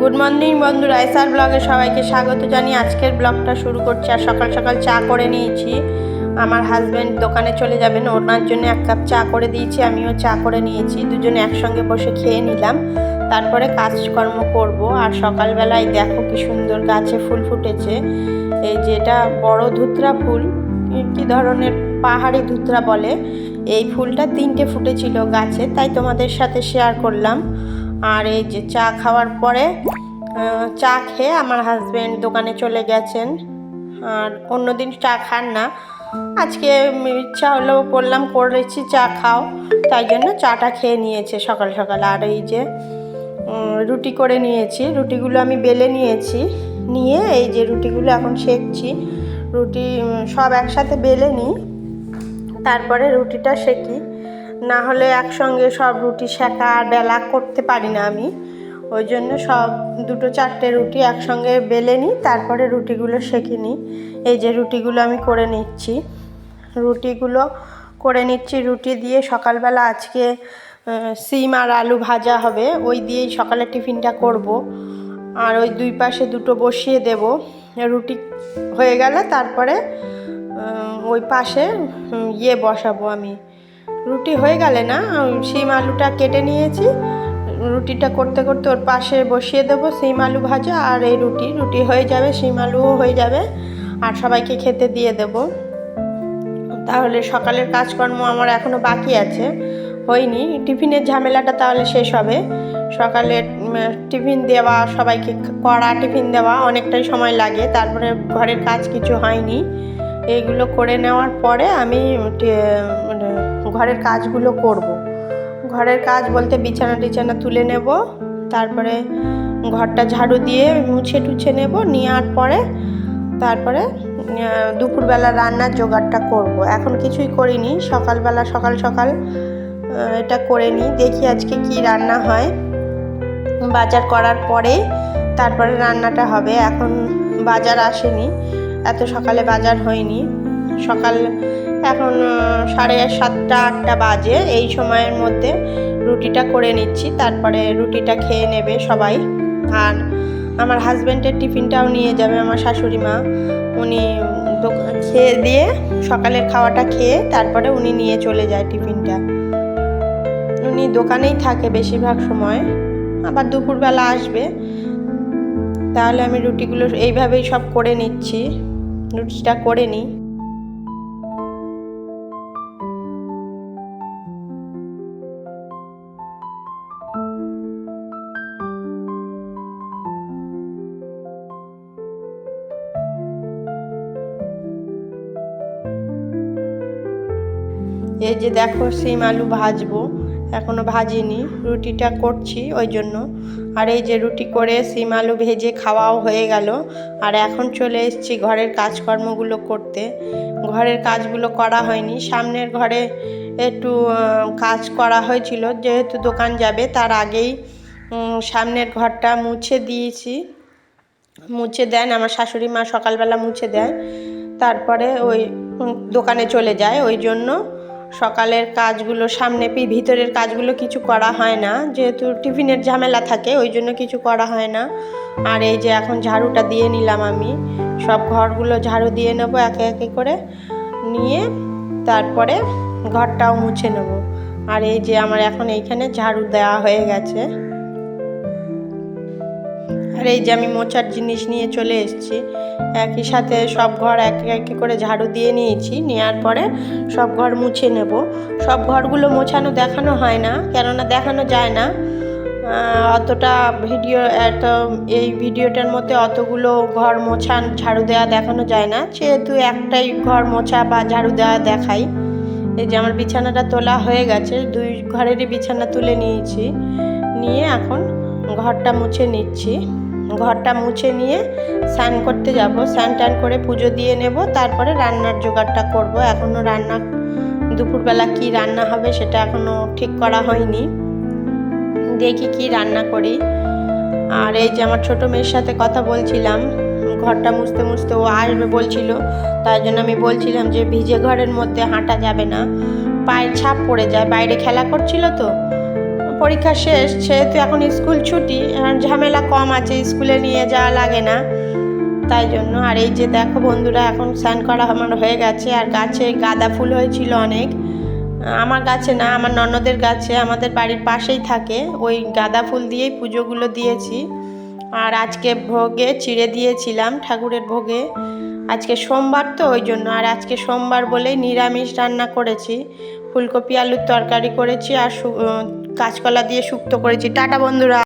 Good morning বন্ধুরা, SR ব্লগে সবাইকে স্বাগত জানিয়ে আজকের ব্লগটা শুরু করছি। আর সকাল সকাল চা করে নিয়েছি। আমার হাজব্যান্ড দোকানে চলে যাবেন, ওনার জন্য এক কাপ চা করে দিয়েছি, আমিও চা করে নিয়েছি, দুজনে একসঙ্গে বসে খেয়ে নিলাম। তারপরে কাজকর্ম করব। আর সকালবেলায় দেখো কি সুন্দর গাছে ফুল ফুটেছে। এই যেটা বড় ধুতরা ফুল কি- ধরনের পাহাড়ি ধুতরা বলে। এই ফুলটা তিনটে ফুটেছিল গাছে, তাই তোমাদের সাথে শেয়ার করলাম। আর এই যে চা খাওয়ার পরে চা খেয়ে আমার হাজব্যান্ড দোকানে চলে গেছেন। আর অন্যদিন চা খান না। আজকে ইচ্ছা হলো করলাম করেছি, চা খাও। তাই জন্য চাটা খেয়ে নিয়েছে সকাল সকাল। আর এই যে রুটি করে নিয়েছি। রুটিগুলো আমি বেলে নিয়েছি। নিয়ে এই যে রুটিগুলো এখন সেকছি। রুটি সব একসাথে বেলে নিই। তারপরে রুটিটা সেকি। না হলে একসঙ্গে সব রুটি সেকা আর বেলা করতে পারি না আমি। ওই জন্য সব দুটো চারটে রুটি একসঙ্গে বেলে নিই, তারপরে রুটিগুলো সেঁকে নিই। এই যে রুটিগুলো আমি করে নিচ্ছি। রুটিগুলো করে নিচ্ছি, রুটি দিয়ে সকালবেলা আজকে সিম আর আলু ভাজা হবে। ওই দিয়েই সকালে টিফিনটা করব। আর ওই দুই পাশে দুটো বসিয়ে দেব। রুটি হয়ে গেলে তারপরে ওই পাশে ইয়ে বসাবো আমি। রুটি হয়ে গেলে না শিম আলুটা কেটে নিয়েছি। রুটিটা করতে করতে ওর পাশে বসিয়ে দেবো শিম আলু ভাজা আর এই রুটি। রুটি হয়ে যাবে, শিম আলুও হয়ে যাবে আর সবাইকে খেতে দিয়ে দেবো। তাহলে সকালের কাজকর্ম আমার এখনও বাকি আছে, হয়নি। টিফিনের ঝামেলাটা তাহলে শেষ হবে। সকালে টিফিন দেওয়া, সবাইকে কড়া টিফিন দেওয়া অনেকটাই সময় লাগে। তারপরে ঘরের কাজ কিছু হয়নি। এইগুলো করে নেওয়ার পরে আমি ঘরের কাজগুলো করব। ঘরের কাজ বলতে বিছানা টিছানা তুলে নেব, তারপরে ঘরটা ঝাড়ু দিয়ে মুছে টুছে নেব, নেওয়ার পরে তারপরে দুপুরবেলা রান্নার জোগাড়টা করব। এখন কিছুই করিনি, সকালবেলা সকাল সকাল এটা করে নিই, দেখি আজকে কি রান্না হয় বাজার করার পরে তারপরে রান্নাটা হবে, এখন বাজার আসেনি, এত সকালে বাজার হয়নি সকাল এখন সাড়ে সাতটা, আটটা বাজে। এই সময়ের মধ্যে রুটিটা করে নিচ্ছি। তারপরে রুটিটা খেয়ে নেবে সবাই। আর আমার হাজব্যান্ডের টিফিনটাও নিয়ে যাবে আমার শাশুড়ি মা। উনি খেয়ে দিয়ে সকালের খাওয়াটা খেয়ে তারপরে উনি নিয়ে চলে যায় টিফিনটা। উনি দোকানেই থাকে বেশিরভাগ সময়। আবার দুপুরবেলা আসবে। তাহলে আমি রুটিগুলো এইভাবেই সব করে নিচ্ছি। রুটিটা করে নিই। এই যে দেখো সিম আলু ভাজবো। এখনও ভাজিনি, রুটিটা করছি ওই জন্য। আর এই যে রুটি করে সিম আলু ভেজে খাওয়াও হয়ে গেল। আর এখন চলে এসেছি ঘরের কাজকর্মগুলো করতে। ঘরের কাজগুলো করা হয়নি। সামনের ঘরে একটু কাজ করা হয়েছিল। যেহেতু দোকান যাবে, তার আগেই সামনের ঘরটা মুছে দিয়েছি। মুছে দেন, আমার শাশুড়ি মা সকালবেলা মুছে দেয়। তারপরে ওই দোকানে চলে যায়। ওই জন্য সকালের কাজগুলো, সামনে পি- ভিতরের কাজগুলো কিছু করা হয় না। যেহেতু টিফিনের ঝামেলা থাকে, ওই জন্য কিছু করা হয় না। আর এই যে এখন ঝাড়ুটা দিয়ে নিলাম আমি। সব ঘরগুলো ঝাড়ু দিয়ে নেব একে একে করে। নিয়ে তারপরে ঘরটাও মুছে নেব। আর এই যে আমার এখন এইখানে ঝাড়ু দেওয়া হয়ে গেছে। আর এই যে আমি মোচার জিনিস নিয়ে চলে এসেছি। একই সাথে সব ঘর এক এক করে ঝাড়ু দিয়ে নিয়েছি। নেওয়ার পরে সব ঘর মুছে নেব। সব ঘরগুলো মোছানো দেখানো হয় না, কেননা দেখানো যায় না। অতটা ভিডিও, এত এই ভিডিওটার মধ্যে অতগুলো ঘর মোছান, ঝাড়ু দেওয়া দেখানো যায় না। যেহেতু একটাই ঘর মোছা বা ঝাড়ু দেওয়া দেখাই। এই যে আমার বিছানাটা তোলা হয়ে গেছে, দুই ঘরেরই বিছানা তুলে নিয়েছি। নিয়ে এখন ঘরটা মুছে নিচ্ছি। ঘরটা মুছে নিয়ে স্নান করতে যাব। স্নান টান করে পুজো দিয়ে নেব। তারপরে রান্নার জোগাড়টা করব। এখনও রান্না, দুপুরবেলা কি রান্না হবে সেটা এখনও ঠিক করা হয়নি। দেখি কি রান্না করি। আর এই যে আমার ছোটো মেয়ের সাথে কথা বলছিলাম, ঘরটা মুছতে মুছতে ও আসবে বলছিল। তাই জন্য আমি বলছিলাম যে ভিজে ঘরের মধ্যে হাঁটা যাবে না। পায়ের ছাপ পড়ে যায়। বাইরে খেলা করছিল তো। পরীক্ষা শেষ সেহেতু এখন স্কুল ছুটি ঝামেলা কম আছে, স্কুলে নিয়ে যাওয়া লাগে না। তাই জন্য, আর এই যে দেখো বন্ধুরা, এখন স্নান করা আমার হয়ে গেছে, আর গাছে গাঁদা ফুল হয়েছিল অনেক। আমার গাছে না, আমার ননদের গাছে, আমাদের বাড়ির পাশেই থাকে। ওই গাঁদা ফুল দিয়েই পুজোগুলো দিয়েছি। আর আজকে ভোগে চিড়ে দিয়েছিলাম ঠাকুরের ভোগে। আজকে সোমবার তো, ওই জন্য, আর আজকে সোমবার বলেই নিরামিষ রান্না করেছি। ফুলকপি, আলুর তরকারি করেছি, আর কাঁচকলা দিয়ে সুক্ত করেছি। টাটা বন্ধুরা।